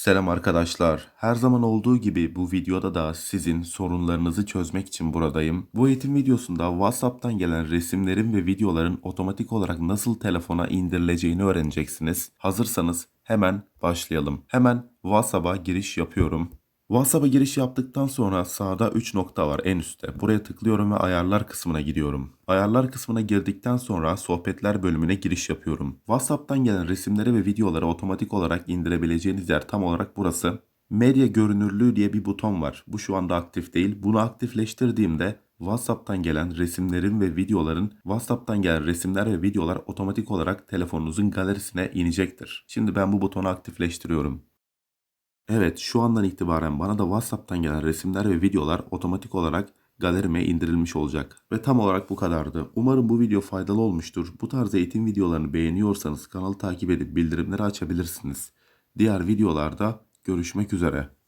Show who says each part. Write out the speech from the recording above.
Speaker 1: Selam arkadaşlar. Her zaman olduğu gibi bu videoda da sizin sorunlarınızı çözmek için buradayım. Bu eğitim videosunda WhatsApp'tan gelen resimlerin ve videoların otomatik olarak nasıl telefona indirileceğini öğreneceksiniz. Hazırsanız hemen başlayalım. Hemen WhatsApp'a giriş yapıyorum. WhatsApp'a giriş yaptıktan sonra sağda 3 nokta var en üstte. Buraya tıklıyorum ve ayarlar kısmına giriyorum. Ayarlar kısmına girdikten sonra sohbetler bölümüne giriş yapıyorum. WhatsApp'tan gelen resimleri ve videoları otomatik olarak indirebileceğiniz yer tam olarak burası. Medya görünürlüğü diye bir buton var. Bu şu anda aktif değil. Bunu aktifleştirdiğimde WhatsApp'tan gelen resimlerin ve videoların WhatsApp'tan gelen resimler ve videolar otomatik olarak telefonunuzun galerisine inecektir. Şimdi ben bu butonu aktifleştiriyorum. Evet, şu andan itibaren bana da WhatsApp'tan gelen resimler ve videolar otomatik olarak galerime indirilmiş olacak. Ve tam olarak bu kadardı. Umarım bu video faydalı olmuştur. Bu tarz eğitim videolarını beğeniyorsanız kanalı takip edip bildirimleri açabilirsiniz. Diğer videolarda görüşmek üzere.